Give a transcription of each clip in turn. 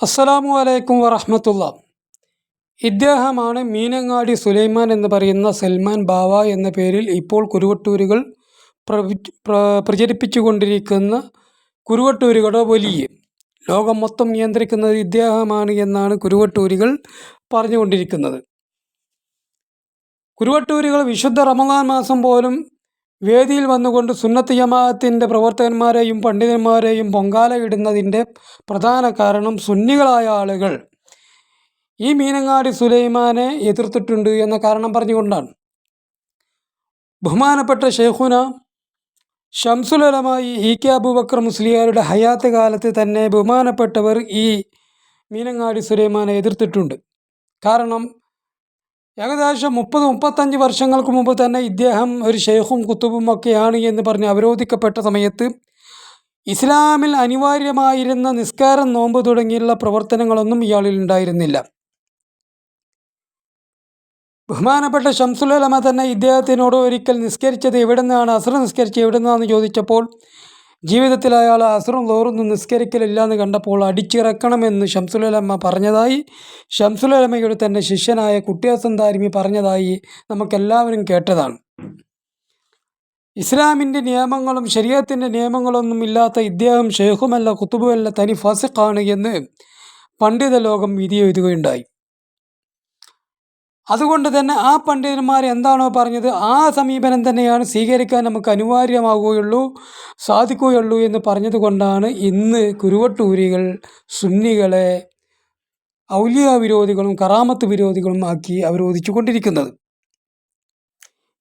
അസ്സലാമു അലൈക്കും വറഹമത്തുള്ള. ഇദ്ദേഹമാണ് മീനങ്ങാടി സുലൈമാൻ എന്ന് പറയുന്ന സൽമാൻ ബാവ എന്ന പേരിൽ ഇപ്പോൾ കുരുവട്ടൂരുകൾ പ്രചരിപ്പിച്ചുകൊണ്ടിരിക്കുന്ന കുരുവട്ടൂരുകളുടെ വലിയ ലോകം മൊത്തം നിയന്ത്രിക്കുന്നത് ഇദ്ദേഹമാണ് എന്നാണ് കുരുവട്ടൂരികൾ പറഞ്ഞുകൊണ്ടിരിക്കുന്നത്. കുരുവട്ടൂരുകൾ വിശുദ്ധ റമദാൻ മാസം പോലും വേദിയിൽ വന്നുകൊണ്ട് സുന്നത്ത് ജമാഅത്തിന്റെ പ്രവർത്തകന്മാരെയും പണ്ഡിതന്മാരെയും പൊങ്കാല ഇടുന്നതിന്റെ പ്രധാന കാരണം സുന്നികളായ ആളുകൾ. ഈ മീനങ്ങാടി സുലൈമാനെ എതിർത്തിട്ടുണ്ട് എന്ന കാരണം പറഞ്ഞുകൊണ്ടാണ്. ബഹുമാനപ്പെട്ട ഷെയ്ഖുന ഷംസുലമായി ഇ കെ അബൂബക്കർ മുസ്ലിയാരുടെ ഹയാത്ത് കാലത്ത് തന്നെ ബഹുമാനപ്പെട്ടവർ ഈ മീനങ്ങാടി സുലൈമാനെ എതിർത്തിട്ടുണ്ട്. കാരണം ഏകദേശം മുപ്പത് മുപ്പത്തഞ്ച് വർഷങ്ങൾക്ക് മുമ്പ് തന്നെ ഇദ്ദേഹം ഒരു ഷെയ്ഖും കുത്തുബും ഒക്കെയാണ് എന്ന് പറഞ്ഞ് അവരോധിക്കപ്പെട്ട സമയത്ത് ഇസ്ലാമിൽ അനിവാര്യമായിരുന്ന നിസ്കാരം നോമ്പ് തുടങ്ങിയുള്ള പ്രവർത്തനങ്ങളൊന്നും ഇയാളിൽ ഉണ്ടായിരുന്നില്ല. ബഹുമാനപ്പെട്ട ഷംസുലമ തന്നെ ഇദ്ദേഹത്തിനോട് ഒരിക്കൽ നിസ്കരിച്ചത് എവിടെ നിന്നാണ് അസുര നിസ്കരിച്ചത് എവിടെ നിന്നാണെന്ന് ചോദിച്ചപ്പോൾ ജീവിതത്തിൽ അയാൾ അസുറും ലോറൊന്നും നിസ്കരിക്കലില്ല എന്ന് കണ്ടപ്പോൾ അടിച്ചിറക്കണമെന്ന് ഷംസുലമ്മ പറഞ്ഞതായി. ഷംസുലമ്മയുടെ തന്നെ ശിഷ്യനായ കുട്ടിയാസൻ ദാരിമി പറഞ്ഞതായി നമുക്കെല്ലാവരും കേട്ടതാണ്. ഇസ്ലാമിന്റെ നിയമങ്ങളും ശരീരത്തിന്റെ നിയമങ്ങളൊന്നും ഇല്ലാത്ത ഇദ്ദേഹം ഷെയ്ഖുമല്ല കുത്തുബുമല്ല തനി ഫസിഖാണ് എന്ന് പണ്ഡിത ലോകം വിധി എഴുതുകയുണ്ടായി. അതുകൊണ്ട് തന്നെ ആ പണ്ഡിതന്മാർ എന്താണോ പറഞ്ഞത് ആ സമീപനം തന്നെയാണ് സ്വീകരിക്കാൻ നമുക്ക് അനിവാര്യമാകുകയുള്ളൂ സാധിക്കുകയുള്ളൂ എന്ന് പറഞ്ഞതുകൊണ്ടാണ് ഇന്ന് കുരുവട്ടൂരികൾ സുന്നികളെ ഔലിയ വിരോധികളും കറാമത്ത് വിരോധികളും ആക്കി അവരോധിച്ചു കൊണ്ടിരിക്കുന്നത്.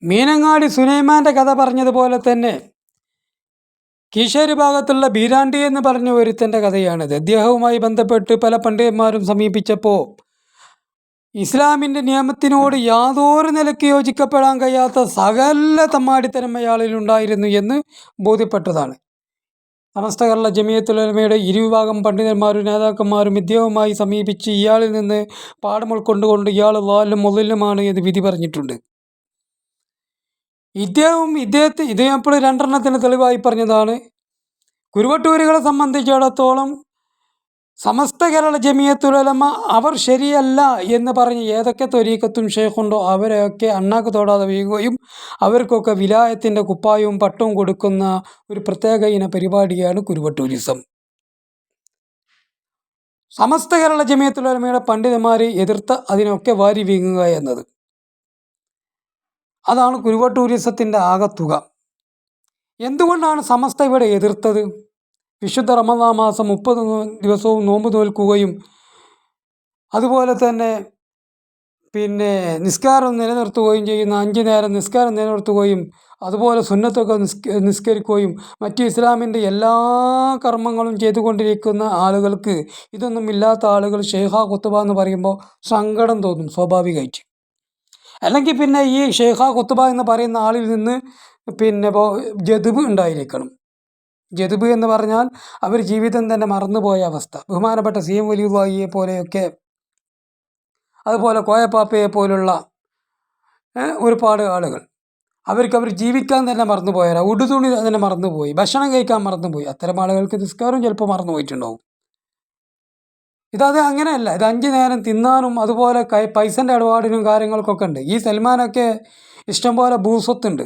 മീനങ്ങാടി സുനൈമാന്റെ കഥ പറഞ്ഞതുപോലെ തന്നെ കീശേരി ഭാഗത്തുള്ള ബീരാണ്ടി എന്ന് പറഞ്ഞ ഒരുത്തന്റെ കഥയാണിത്. അദ്ദേഹവുമായി ബന്ധപ്പെട്ട് പല പണ്ഡിതന്മാരും സമീപിച്ചപ്പോൾ ഇസ്ലാമിന്റെ നിയമത്തിനോട് യാതൊരു നിലയ്ക്ക് യോജിക്കപ്പെടാൻ കഴിയാത്ത സകല തമ്മാടിത്തരം അയാളിലുണ്ടായിരുന്നു എന്ന് ബോധ്യപ്പെട്ടതാണ്. സമസ്ത കേരള ജമിയത്തുലമയുടെ ഇരുവിഭാഗം പണ്ഡിതന്മാരും നേതാക്കന്മാരും ഇദ്ദേഹവുമായി സമീപിച്ച് ഇയാളിൽ നിന്ന് പാഠം ഉൾക്കൊണ്ടുകൊണ്ട് ഇയാൾ വാലും മുതലുമാണ് എന്ന് വിധി പറഞ്ഞിട്ടുണ്ട്. ഇദ്ദേഹവും ഇദ്ദേഹത്തെ ഇദ്ദേഹം ഇപ്പോൾ രണ്ടെണ്ണത്തിന് തെളിവായി പറഞ്ഞതാണ്. കുരുവട്ടൂരുകളെ സംബന്ധിച്ചിടത്തോളം സമസ്ത കേരള ജമിയത്തുലമ അവർ ശരിയല്ല എന്ന് പറഞ്ഞ് ഏതൊക്കെ തൊരീക്കത്തും ഷേഖുണ്ടോ അവരെയൊക്കെ അണ്ണാക്ക് തോടാതെ വീഴുകയും അവർക്കൊക്കെ വിലായത്തിന്റെ കുപ്പായവും പട്ടവും കൊടുക്കുന്ന ഒരു പ്രത്യേക ഇന പരിപാടിയാണ് കുരുവട്ടൂരിസം. സമസ്ത കേരള ജമിയത്തുലമയുടെ പണ്ഡിതന്മാരെ എതിർത്ത് അതിനൊക്കെ വാരി വീങ്ങുക എന്നത്. അതാണ് കുരുവട്ടൂരിസത്തിന്റെ ആകത്തുക. എന്തുകൊണ്ടാണ് സമസ്ത ഇവിടെ എതിർത്തത്? വിശുദ്ധ റമദാ മാസം മുപ്പത് ദിവസവും നോമ്പ് നോൽക്കുകയും അതുപോലെ തന്നെ പിന്നെ നിസ്കാരം നിലനിർത്തുകയും ചെയ്യുന്ന അഞ്ച് നേരം നിസ്കാരം നിലനിർത്തുകയും അതുപോലെ സുന്നത്തൊക്കെ നിസ്ക നിസ്കരിക്കുകയും മറ്റ് ഇസ്ലാമിന്റെ എല്ലാ കർമ്മങ്ങളും ചെയ്തുകൊണ്ടിരിക്കുന്ന ആളുകൾക്ക് ഇതൊന്നും ഇല്ലാത്ത ആളുകൾ ഷെയ്ഖ കുത്തുബ എന്ന് പറയുമ്പോൾ സങ്കടം തോന്നും സ്വാഭാവികമായിട്ട്. അല്ലെങ്കിൽ പിന്നെ ഈ ഷെയ്ഖ കുത്തുബ എന്ന് പറയുന്ന ആളിൽ നിന്ന് പിന്നെ ജതുബ് ഉണ്ടായിരിക്കണം. ജതുബ് എന്ന് പറഞ്ഞാൽ അവർ ജീവിതം തന്നെ മറന്നുപോയ അവസ്ഥ. ബഹുമാനപ്പെട്ട സി എം വലിയുവായിയെ പോലെയൊക്കെ അതുപോലെ കോയപ്പാപ്പയെ പോലുള്ള ഒരുപാട് ആളുകൾ. അവർക്ക് അവർ ജീവിക്കാൻ തന്നെ മറന്നുപോയാലോ ഉടുതുണി തന്നെ മറന്നുപോയി ഭക്ഷണം കഴിക്കാൻ മറന്നുപോയി. അത്തരം ആളുകൾക്ക് നിസ്കാരം ചിലപ്പോൾ മറന്നു പോയിട്ടുണ്ടാവും. ഇതത് അങ്ങനെയല്ല. ഇത് അഞ്ച് നേരം തിന്നാനും അതുപോലെ കൈ പൈസന്റെ ഇടപാടിനും കാര്യങ്ങൾക്കൊക്കെ ഉണ്ട്. ഈ സൽമാനൊക്കെ ഇഷ്ടംപോലെ ഭൂസ്വത്തുണ്ട്.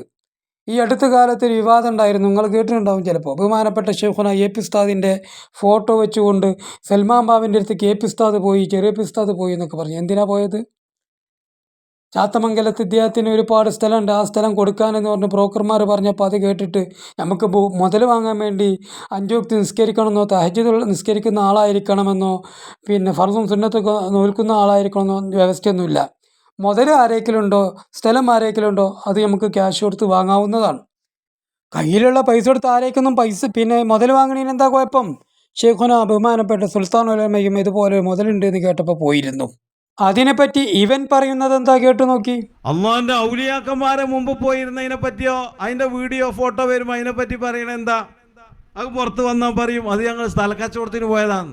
ഈ അടുത്ത കാലത്ത് ഒരു വിവാദം ഉണ്ടായിരുന്നു. നിങ്ങൾ കേട്ടിട്ടുണ്ടാവും ചിലപ്പോൾ. ബഹുമാനപ്പെട്ട ഷെയ്ഖുന എ പി ഉസ്താദിന്റെ ഫോട്ടോ വെച്ചുകൊണ്ട് സൽമാൻ ബാബിന്റെ അടുത്ത് എ പി ഉസ്താദ് പോയി ചെറിയ പി ഉസ്താദ് പോയി എന്നൊക്കെ പറഞ്ഞു. എന്തിനാ പോയത്? ചാത്തമംഗലത്ത് ഇദ്ദേഹത്തിന് ഒരുപാട് സ്ഥലമുണ്ട്. ആ സ്ഥലം കൊടുക്കാനെന്ന് പറഞ്ഞ് ബ്രോക്കർമാർ പറഞ്ഞപ്പോൾ അത് കേട്ടിട്ട് നമുക്ക് മുതൽ വാങ്ങാൻ വേണ്ടി അഞ്ചോക്തി നിസ്കരിക്കണമെന്നോ തഹജിദ് നിസ്കരിക്കുന്ന ആളായിരിക്കണമെന്നോ പിന്നെ ഫർദും സുന്നത്തൊക്കെ നോൽക്കുന്ന ആളായിരിക്കണമെന്നോ വ്യവസ്ഥയൊന്നുമില്ല. മുതൽ ആരേക്കിലുണ്ടോ സ്ഥലം ആരേക്കിലുണ്ടോ അത് നമുക്ക് ക്യാഷ് കൊടുത്ത് വാങ്ങാവുന്നതാണ്. കയ്യിലുള്ള പൈസ കൊടുത്ത് ആരേക്കൊന്നും പൈസ പിന്നെ മുതൽ വാങ്ങണേന് എന്താ കുഴപ്പം? ഷെയ്ഖുന ബഹുമാനപ്പെട്ട സുൽത്താൻ ഉലമയും ഇതുപോലെ മുതലുണ്ട് എന്ന് കേട്ടപ്പോൾ പോയിരുന്നു. അതിനെപ്പറ്റി ഇവൻ പറയുന്നത് എന്താ കേട്ടു നോക്കി? അള്ളാന്റെ ഔലിയാക്കന്മാരെ മുമ്പ് പോയിരുന്നതിനെ പറ്റിയോ അതിന്റെ വീഡിയോ ഫോട്ടോ വരും അതിനെ പറ്റി പറയണ എന്താ? അത് പുറത്ത് വന്നാൽ പറയും അത് ഞങ്ങൾ സ്ഥലക്കച്ചവടത്തിന് പോയതാണ്.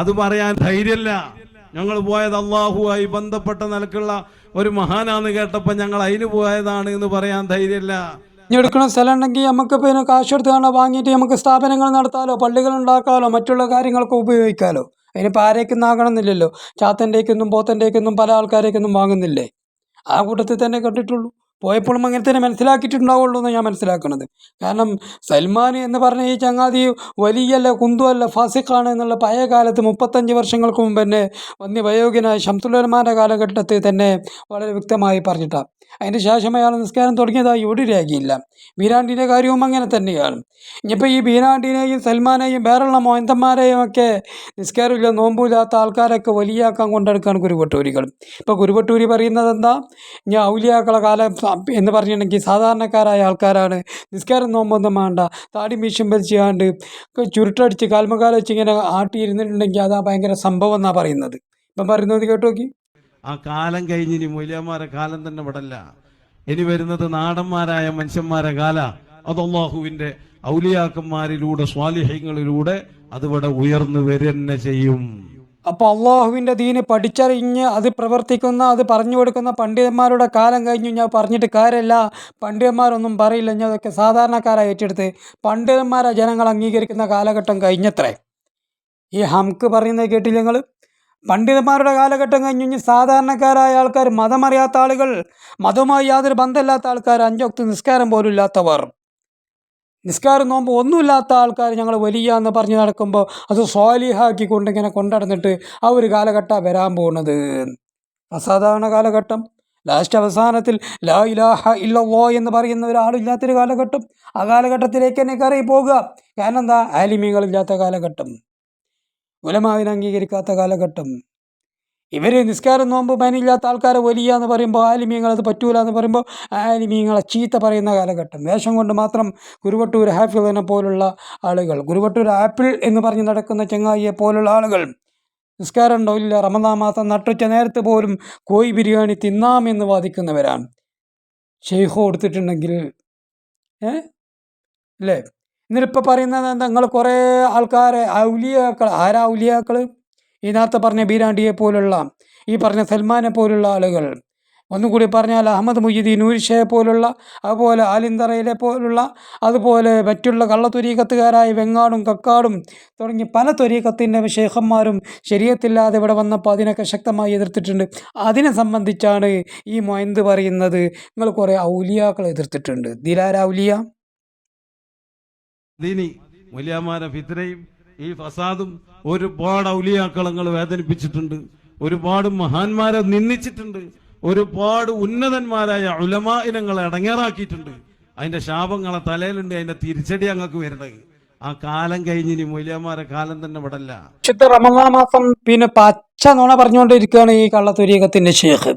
അത് പറയാൻ ധൈര്യമില്ല. ഞങ്ങൾ പോയത് അള്ളാഹുവായി ബന്ധപ്പെട്ട നിലക്കുള്ള ഒരു മഹാനാന്ന് കേട്ടപ്പോൾ ഞങ്ങൾ അതിന് പോയതാണ് എന്ന് പറയാൻ ധൈര്യമില്ല. ഇനി എടുക്കുന്ന സ്ഥലം ഉണ്ടെങ്കിൽ നമുക്ക് പിന്നെ കാശ് കൊടുത്ത് കാണാൻ വാങ്ങിയിട്ട് നമുക്ക് സ്ഥാപനങ്ങൾ നടത്താലോ പള്ളികൾ ഉണ്ടാക്കാലോ മറ്റുള്ള കാര്യങ്ങൾക്ക് ഉപയോഗിക്കാലോ. അതിനിപ്പോൾ ആരേക്കൊന്നും ആകണമെന്നില്ലല്ലോ. ചാത്തന്റെക്കൊന്നും പോത്തന്റെക്കൊന്നും പല ആൾക്കാരേക്കൊന്നും വാങ്ങുന്നില്ലേ? ആ കൂട്ടത്തിൽ തന്നെ കണ്ടിട്ടുള്ളൂ. പോയപ്പോഴും അങ്ങനെ തന്നെ മനസ്സിലാക്കിയിട്ടുണ്ടാവുള്ളൂ എന്ന് ഞാൻ മനസ്സിലാക്കുന്നത്. കാരണം സൽമാൻ എന്ന് പറഞ്ഞ ഈ ചങ്ങാതി വലിയല്ല കുന്തുവല്ല ഫാസിഖാണ് എന്നുള്ള പഴയ കാലത്ത് മുപ്പത്തഞ്ച് വർഷങ്ങൾക്ക് മുമ്പ് തന്നെ വന്യ വയോഗ്യനായ ശംസുലന്മാരുടെ കാലഘട്ടത്തിൽ തന്നെ വളരെ വ്യക്തമായി പറഞ്ഞിട്ടാണ് അതിന് ശേഷം അയാൾ നിസ്കാരം തുടങ്ങിയതായി ഒരു രേഖയില്ല. ബീരാണ്ടിന്റെ കാര്യവും അങ്ങനെ തന്നെയാണ്. ഇനിയിപ്പോൾ ഈ ബീരാണ്ടിനെയും സൽമാനെയും വേറെയുള്ള മോയന്തന്മാരെയും ഒക്കെ നിസ്കാരമില്ല നോമ്പില്ലാത്ത ആൾക്കാരൊക്കെ വലിയാക്കാൻ കൊണ്ടെടുക്കുകയാണ് കുരുവട്ടൂരികൾ ഇപ്പോൾ കുരുവട്ടൂരി പറയുന്നത് എന്താ? ഇനി ഔലിയാക്കളെ കാലം എന്ന് പറഞ്ഞിട്ടുണ്ടെങ്കിൽ സാധാരണക്കാരായ ആൾക്കാരാണ്. നിസ്കാരം നോമ്പൊന്നും വേണ്ട. താടി മീശം വലിച്ചാണ്ട് ചുരുട്ടടിച്ച് കാൽമകാലം വെച്ച് ഇങ്ങനെ ആട്ടിയിരുന്നിട്ടുണ്ടെങ്കിൽ അതാ ഭയങ്കര സംഭവം എന്നാണ് പറയുന്നത്. ഇപ്പം പറയുന്നത് കേട്ടോ നോക്കി. ആ കാലം കഴിഞ്ഞിനി മൂല്യന്മാരെ കാലം തന്നെ വിടല്ല. ഇനി വരുന്നത് നാടന്മാരായ മനുഷ്യന്മാരെ കാല. അതൊന്നാഹുവിന്റെ ഔലിയാക്കന്മാരിലൂടെ സ്വാലിഹ്യങ്ങളിലൂടെ അതിവിടെ ഉയർന്നു വരന്നെ ചെയ്യും. അപ്പോൾ അള്ളാഹുവിന്റെ ദീന് പഠിച്ചറിഞ്ഞ് അത് പ്രവർത്തിക്കുന്ന അത് പറഞ്ഞു കൊടുക്കുന്ന പണ്ഡിതന്മാരുടെ കാലം കഴിഞ്ഞു. ഞാൻ പറഞ്ഞിട്ട് കാര്യമില്ല. പണ്ഡിതന്മാരൊന്നും പറയില്ല. ഞാൻ അതൊക്കെ സാധാരണക്കാരായി ഏറ്റെടുത്ത്. പണ്ഡിതന്മാരെ ജനങ്ങൾ അംഗീകരിക്കുന്ന കാലഘട്ടം കഴിഞ്ഞത്രേ. ഈ ഹംക്ക് പറയുന്നത് കേട്ടില്ല നിങ്ങൾ പണ്ഡിതന്മാരുടെ കാലഘട്ടം കഴിഞ്ഞു. ഇനി സാധാരണക്കാരായ ആൾക്കാർ മതമറിയാത്ത ആളുകൾ മതവുമായി യാതൊരു ബന്ധമില്ലാത്ത ആൾക്കാർ അഞ്ചൊക്ത് നിസ്കാരം പോലും ഇല്ലാത്തവർ. നിസ്കാരം നോമ്പ് ഒന്നുമില്ലാത്ത ആൾക്കാർ ഞങ്ങൾ വലിയ എന്ന് പറഞ്ഞ് നടക്കുമ്പോൾ അത് സ്വാലിഹാക്കി കൊണ്ടിങ്ങനെ കൊണ്ടടന്നിട്ട് ആ ഒരു കാലഘട്ടമാണ് വരാൻ പോകുന്നത് അസാധാരണ കാലഘട്ടം. ലാസ്റ്റ് അവസാനത്തിൽ ലാ ഇലാഹ ഇല്ലല്ലോ എന്ന് പറയുന്ന ഒരാളില്ലാത്തൊരു കാലഘട്ടം. ആ കാലഘട്ടത്തിലേക്ക് തന്നെ കയറി പോകുക കാരണം എന്താ? ആലിമികളില്ലാത്ത കാലഘട്ടം. ഉലമാവിനെ അംഗീകരിക്കാത്ത കാലഘട്ടം. ഇവർ നിസ്കാരം നോമ്പ് പനിയില്ലാത്ത ആൾക്കാരെ വലിയ എന്ന് പറയുമ്പോൾ ആലിമീങ്ങൾ അത് പറ്റൂല എന്ന് പറയുമ്പോൾ ആലിമീങ്ങളെ ചീത്ത പറയുന്ന കാലഘട്ടം. വേഷം കൊണ്ട് മാത്രം ഗുരുവട്ടൂർ ഹാഫിളിനെ പോലുള്ള ആളുകൾ ഗുരുവട്ടൂർ ആപ്പിൾ എന്ന് പറഞ്ഞ് നടക്കുന്ന ചെങ്ങായിയെ പോലുള്ള ആളുകൾ നിസ്കാരം ഉണ്ടോ ഇല്ല? റമദാ മാസം നട്ടുച്ച നേരത്ത് പോലും കോഴി ബിരിയാണി തിന്നാമെന്ന് വാദിക്കുന്നവരാണ്. ഷെയ്ഹോ കൊടുത്തിട്ടുണ്ടെങ്കിൽ ഏ? അല്ലേ? എന്നിട്ടിപ്പോൾ പറയുന്നത് എന്താ? നിങ്ങൾ കുറേ ആൾക്കാരെ ഔലിയാക്കൾ ആരാ ഔലിയാക്കൾ ഈ നേരത്തെ പറഞ്ഞ ബീരാണ്ടിയെ പോലുള്ള ഈ പറഞ്ഞ സൽമാനെ പോലുള്ള ആളുകൾ. ഒന്നുകൂടി പറഞ്ഞാൽ അഹമ്മദ് മുയ്യുദ്ദീൻ നൂരിഷയെ പോലുള്ള അതുപോലെ ആലിന്തറയിലെ പോലുള്ള അതുപോലെ മറ്റുള്ള കള്ളത്തൊരീക്കത്തുകാരായ വെങ്ങാടും കക്കാടും തുടങ്ങി പല ത്വരീക്കത്തിന്റെ ഷേഖന്മാരും ശരീരത്തില്ലാതെ ഇവിടെ വന്നപ്പോൾ അതിനൊക്കെ ശക്തമായി എതിർത്തിട്ടുണ്ട്. അതിനെ സംബന്ധിച്ചാണ് ഈ മൊയന്ത് പറയുന്നത്. നിങ്ങൾ കുറേ ഔലിയാക്കൾ എതിർത്തിട്ടുണ്ട്. ദിലാര ഔലിയ. ദീനി മൂല്യന്മാരെ ഫിത്രയും ഈ ഫസാദും ഒരുപാട് ഔലിയാക്കളങ്ങൾ വേദനിപ്പിച്ചിട്ടുണ്ട്. ഒരുപാട് മഹാന്മാരെ നിന്ദിച്ചിട്ടുണ്ട്. ഒരുപാട് ഉന്നതന്മാരായ ഉലമാ ഇനങ്ങളെ അടങ്ങേറാക്കിയിട്ടുണ്ട്. അതിന്റെ ശാപങ്ങളെ തലയിലുണ്ട് അതിന്റെ തിരിച്ചടി അങ്ങക്ക് വരുന്നത്. ആ കാലം കഴിഞ്ഞ് ഇനി മൂല്യമാരെ കാലം തന്നെ വിടല്ല. ചിത്ര റമദാൻ മാസം പിന്നെ പച്ച നുണ പറഞ്ഞുകൊണ്ടിരിക്കുകയാണ് ഈ കള്ളത്തുരീകത്തിന്റെ ഷേഖ്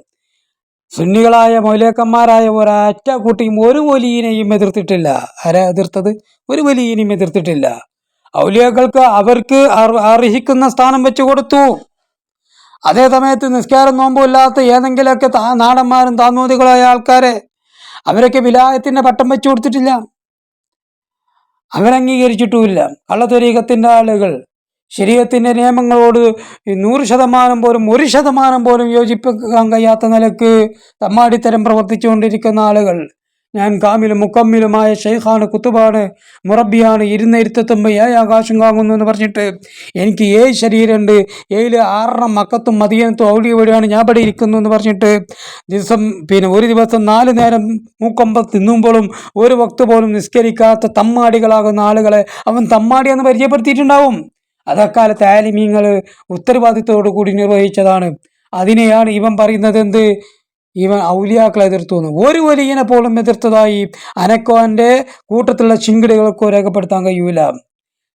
സുന്നികളായ മൗലേക്കന്മാരായ ഒരൊറ്റ കൂട്ടിയും ഒരു വലിയനെയും എതിർത്തിട്ടില്ല. ആരാ എതിർത്തത്? ഒരു വലിയനെയും എതിർത്തിട്ടില്ല. ഔലിയാക്കൾക്ക് അവർക്ക് അർഹിക്കുന്ന സ്ഥാനം വെച്ചു കൊടുത്തു. അതേ സമയത്ത് നിസ്കാരം നോമ്പുമില്ലാത്ത ഏതെങ്കിലുമൊക്കെ നാടന്മാരും താന്നൂതികളായ ആൾക്കാരെ അവരൊക്കെ വിലായത്തിന്റെ പട്ടം വെച്ചു കൊടുത്തിട്ടില്ല. അവരംഗീകരിച്ചിട്ടുമില്ല. കള്ളത്തൊരീകത്തിന്റെ ആളുകൾ ശരീരത്തിന്റെ നിയമങ്ങളോട് നൂറ് ശതമാനം പോലും ഒരു ശതമാനം പോലും യോജിപ്പിക്കാൻ കഴിയാത്ത നിലയ്ക്ക് തമ്മാടിത്തരം പ്രവർത്തിച്ചുകൊണ്ടിരിക്കുന്ന ആളുകൾ ഞാൻ കാമിലും മുക്കമ്മിലുമായ ഷെയ്ഖാണ് കുത്തുബാണ് മുറബിയാണ് ഇരുന്ന ഇരുത്തെത്തുമ്പോൾ ഏഴ് ആകാശം കാങ്ങുന്നു എന്ന് പറഞ്ഞിട്ട് എനിക്ക് ഏഴ് ശരീരമുണ്ട്. ഏഴിൽ ആറെണ്ണം മക്കത്തും മതിയനത്തും ഔലിയ വഴിയാണ് ഞാൻ ഇവിടെ ഇരിക്കുന്നു എന്ന് പറഞ്ഞിട്ട് ദിവസം പിന്നെ ഒരു ദിവസം നാല് നേരം മൂക്കൊമ്പത് തിന്നുമ്പോഴും ഒരു വക്ത് പോലും നിസ്കരിക്കാത്ത തമ്മാടികളാകുന്ന ആളുകളെ അവൻ തമ്മാടി എന്ന് പരിചയപ്പെടുത്തിയിട്ടുണ്ടാവും. അതക്കാലത്ത് ആലിമീങ്ങൾ ഉത്തരവാദിത്തോടു കൂടി നിർവഹിച്ചതാണ്. അതിനെയാണ് ഇവൻ പറയുന്നത് എന്ത്? ഇവൻ ഔലിയാക്കളെ എതിർത്തു എന്ന്. ഒരു വലിയനെ പോലും എതിർത്തതായി അനക്കോന്റെ കൂട്ടത്തിലുള്ള ചിങ്കിടികൾക്കോ രേഖപ്പെടുത്താൻ കഴിയൂല.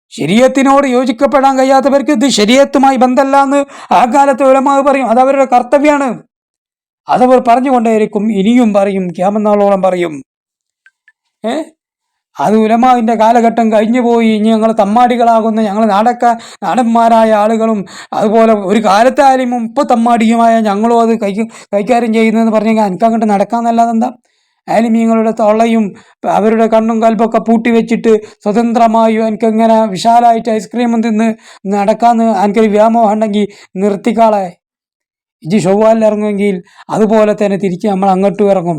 ശരീരത്തിനോട് യോജിക്കപ്പെടാൻ കഴിയാത്തവർക്ക് ഇത് ശരീരത്തുമായി ബന്ധമല്ല എന്ന് ആ കാലത്ത് ഉലമാവ് പറയും. അത് അവരുടെ കർത്തവ്യമാണ് അതവർ പറഞ്ഞുകൊണ്ടേയിരിക്കും. ഇനിയും പറയും. ക്യാമനാളോളം പറയും. ഏ? അത് ഉലമാവിന്റെ കാലഘട്ടം കഴിഞ്ഞു പോയി. ഇനി ഞങ്ങൾ തമ്മാടികളാകുന്ന ഞങ്ങൾ നാടക്ക നാടന്മാരായ ആളുകളും അതുപോലെ ഒരു കാലത്തായാലും ഇപ്പോൾ തമ്മാടിയുമായ ഞങ്ങളും അത് കൈ കൈകാര്യം ചെയ്യുന്നതെന്ന് പറഞ്ഞെങ്കിൽ എനിക്കങ്ങോട്ട് നടക്കാമെന്നല്ലാതെ എന്താ? ആലിമീങ്ങളുടെ തൊള്ളയും അവരുടെ കണ്ണും കൽപ്പൊക്കെ പൂട്ടി വെച്ചിട്ട് സ്വതന്ത്രമായും എനിക്കെങ്ങനെ വിശാലമായിട്ട് ഐസ്ക്രീമും തിന്ന് നടക്കാമെന്ന് എനിക്കൊരു വ്യാമോഹം ഉണ്ടെങ്കിൽ നിർത്തിക്കാളെ ഇജി ചൊവ്വാലിൽ ഇറങ്ങുമെങ്കിൽ അതുപോലെ തന്നെ തിരിച്ച് നമ്മൾ അങ്ങോട്ടും ഇറങ്ങും.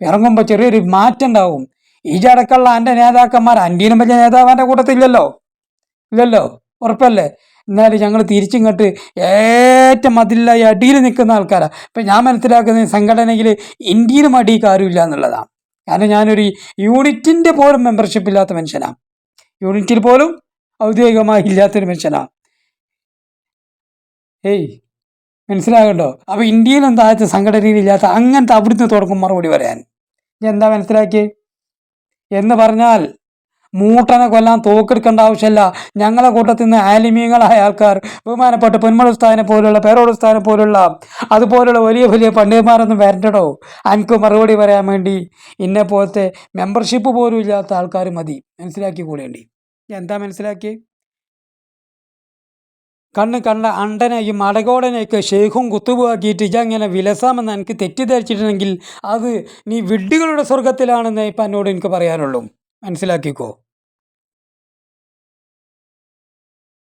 ഇറങ്ങുമ്പോൾ ചെറിയൊരു മാറ്റം ഉണ്ടാവും. ഈജടക്കമുള്ള എന്റെ നേതാക്കന്മാർ അന്റീനും വലിയ നേതാവ് എന്റെ കൂട്ടത്തില്ലല്ലോ? ഇല്ലല്ലോ? ഉറപ്പല്ലേ? എന്നാലും ഞങ്ങൾ തിരിച്ചിങ്ങോട്ട് ഏറ്റവും അതിലായി അടിയിൽ നിൽക്കുന്ന ആൾക്കാരാണ് ഇപ്പം ഞാൻ മനസ്സിലാക്കുന്ന സംഘടനയിൽ ഇന്ത്യയിലും അടിയിൽ ആരുമില്ല എന്നുള്ളതാണ് കാരണം ഞാനൊരു യൂണിറ്റിന്റെ പോലും മെമ്പർഷിപ്പ് ഇല്ലാത്ത മനുഷ്യനാണ് യൂണിറ്റിൽ പോലും ഔദ്യോഗികമായി ഇല്ലാത്തൊരു മനുഷ്യനാണ് ഏയ് മനസ്സിലാകണ്ടോ? അപ്പോൾ ഇന്ത്യയിൽ എന്താ സംഘടനയിൽ ഇല്ലാത്ത അങ്ങനത്തെ അവിടുന്ന് തുടങ്ങും മറുപടി പറയാൻ. ഞാൻ എന്താ മനസ്സിലാക്കി എന്ന് പറഞ്ഞാൽ മൂട്ടനെ കൊല്ലാൻ തോക്കെടുക്കേണ്ട ആവശ്യമില്ല. ഞങ്ങളെ കൂട്ടത്തിൽ നിന്ന് ആലിമീങ്ങളായ ആൾക്കാർ ബഹുമാനപ്പെട്ട പൊന്മളുസ്ഥാനെ പോലുള്ള പേരോടുസ്ഥാനെ പോലുള്ള അതുപോലുള്ള വലിയ വലിയ പണ്ഡിതന്മാരൊന്നും വരണ്ടടോ. എനിക്ക് മറുപടി പറയാൻ വേണ്ടി ഇന്നെ പോലത്തെ മെമ്പർഷിപ്പ് പോലും ഇല്ലാത്ത ആൾക്കാർ മതി. മനസ്സിലാക്കി കൂടേണ്ടി എന്താ മനസ്സിലാക്കി കണ്ണ് കണ്ട അണ്ടനെയും അടകോടനെയൊക്കെ ഷെയ്ഖും കുത്തുബാക്കിയിട്ട് ഇജങ്ങനെ വിലസാമെന്ന് എനിക്ക് തെറ്റിദ്ധരിച്ചിട്ടുണ്ടെങ്കിൽ അത് നീ വിഡ്ഢികളുടെ സ്വർഗത്തിലാണെന്ന് ഇപ്പം എന്നോട് എനിക്ക് പറയാനുള്ളൂ. മനസ്സിലാക്കിക്കോ?